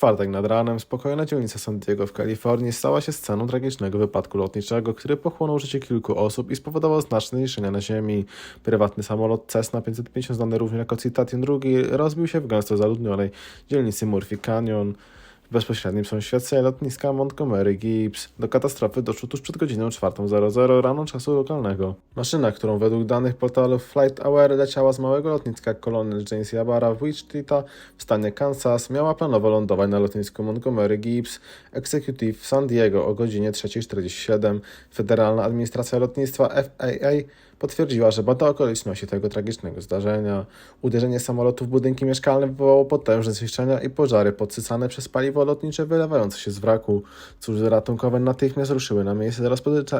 czwartek nad ranem spokojna dzielnica San Diego w Kalifornii stała się sceną tragicznego wypadku lotniczego, który pochłonął życie kilku osób i spowodował znaczne zniszczenia na ziemi. Prywatny samolot Cessna 550, znany również jako Citation II, rozbił się w gęsto zaludnionej dzielnicy Murphy Canyon. W bezpośrednim sąsiedztwie lotniska Montgomery Gibbs. Do katastrofy doszło tuż przed godziną 4.00 rano czasu lokalnego. Maszyna, którą według danych portalu Flight Aware leciała z małego lotniska Colonel James Yabara w Wichita w stanie Kansas, miała planowo lądować na lotnisku Montgomery Gibbs Executive w San Diego o godzinie 3.47. Federalna Administracja Lotnictwa FAA potwierdziła, że bada okoliczności tego tragicznego zdarzenia. Uderzenie samolotu w budynki mieszkalne wywołało potężne zniszczenia i pożary podsycane przez paliwo lotnicze wylewające się z wraku. Służby ratunkowe natychmiast ruszyły na miejsce,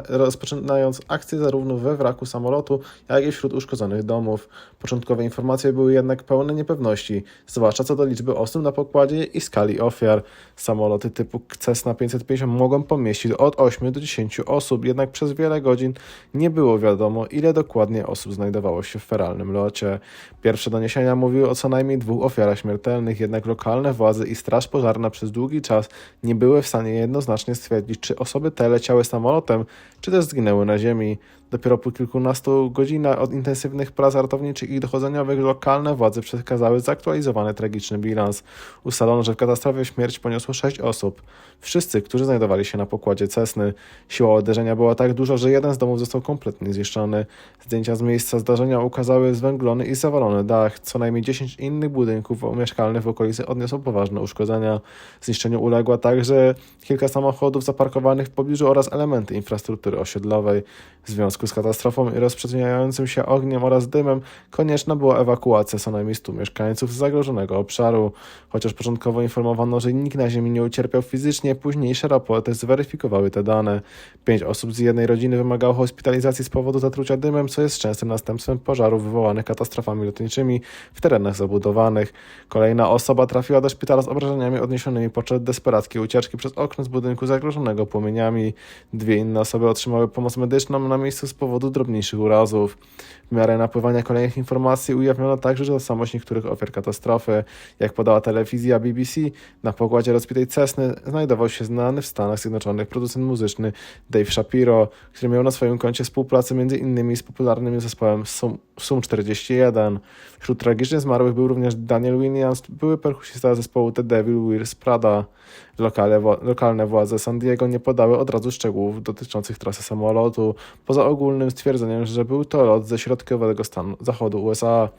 rozpoczynając akcję zarówno we wraku samolotu, jak i wśród uszkodzonych domów. Początkowe informacje były jednak pełne niepewności, zwłaszcza co do liczby osób na pokładzie i skali ofiar. Samoloty typu Cessna 550 mogą pomieścić od 8 do 10 osób, jednak przez wiele godzin nie było wiadomo, ile dokładnie osób znajdowało się w feralnym locie. Pierwsze doniesienia mówiły o co najmniej dwóch ofiarach śmiertelnych, jednak lokalne władze i straż pożarna przez długi czas nie były w stanie jednoznacznie stwierdzić, czy osoby te leciały samolotem, czy też zginęły na ziemi. Dopiero po kilkunastu godzinach od intensywnych prac ratowniczych i dochodzeniowych lokalne władze przekazały zaktualizowany tragiczny bilans. Ustalono, że w katastrofie śmierć poniosło sześć osób. Wszyscy, którzy znajdowali się na pokładzie Cessny. Siła uderzenia była tak duża, że jeden z domów został kompletnie zniszczony. Zdjęcia z miejsca zdarzenia ukazały zwęglony i zawalony dach. Co najmniej 10 innych budynków mieszkalnych w okolicy odniosło poważne uszkodzenia. Zniszczeniu uległa także kilka samochodów zaparkowanych w pobliżu oraz elementy infrastruktury osiedlowej. W związku z katastrofą i rozprzestrzeniającym się ogniem oraz dymem konieczna była ewakuacja co najmniej 100 mieszkańców z zagrożonego obszaru. Chociaż początkowo informowano, że nikt na ziemi nie ucierpiał fizycznie, późniejsze raporty zweryfikowały te dane. Pięć osób z jednej rodziny wymagało hospitalizacji z powodu zatrucia dymem, co jest częstym następstwem pożarów wywołanych katastrofami lotniczymi w terenach zabudowanych. Kolejna osoba trafiła do szpitala z obrażeniami odniesionymi podczas desperackiej ucieczki przez okno z budynku zagrożonego płomieniami. Dwie inne osoby otrzymały pomoc medyczną na miejscu z powodu drobniejszych urazów. W miarę napływania kolejnych informacji ujawniono także tożsamość niektórych ofiar katastrofy. Jak podała telewizja BBC, na pokładzie rozbitej Cessny znajdował się znany w Stanach Zjednoczonych producent muzyczny Dave Shapiro, który miał na swoim koncie współpracę m.in. z popularnym zespołem Sum, Sum 41. Wśród tragicznie zmarłych był również Daniel Williams, były perkusista zespołu The Devil Wears Prada. Lokale, lokalne władze San Diego nie podały od razu szczegółów dotyczących trasy samolotu, poza ogólnym stwierdzeniem, że był to lot ze środkowego stanu zachodu USA.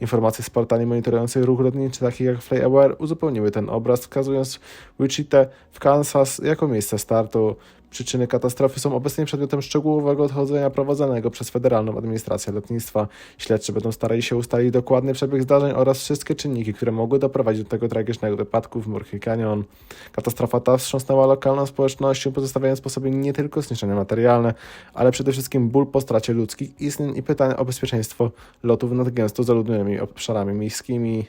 Informacje z portali monitorujących ruch lotniczy, takich jak FlyAware, uzupełniły ten obraz, wskazując Wichita w Kansas jako miejsce startu. Przyczyny katastrofy są obecnie przedmiotem szczegółowego odchodzenia prowadzonego przez Federalną Administrację Lotnictwa. Śledczy będą starali się ustalić dokładny przebieg zdarzeń oraz wszystkie czynniki, które mogły doprowadzić do tego tragicznego wypadku w Murphy Canyon. Katastrofa ta wstrząsnęła lokalną społecznością, pozostawiając po sobie nie tylko zniszczenia materialne, ale przede wszystkim ból po stracie ludzkich istnień i pytania o bezpieczeństwo lotów nad gęsto zaludnionymi obszarami miejskimi.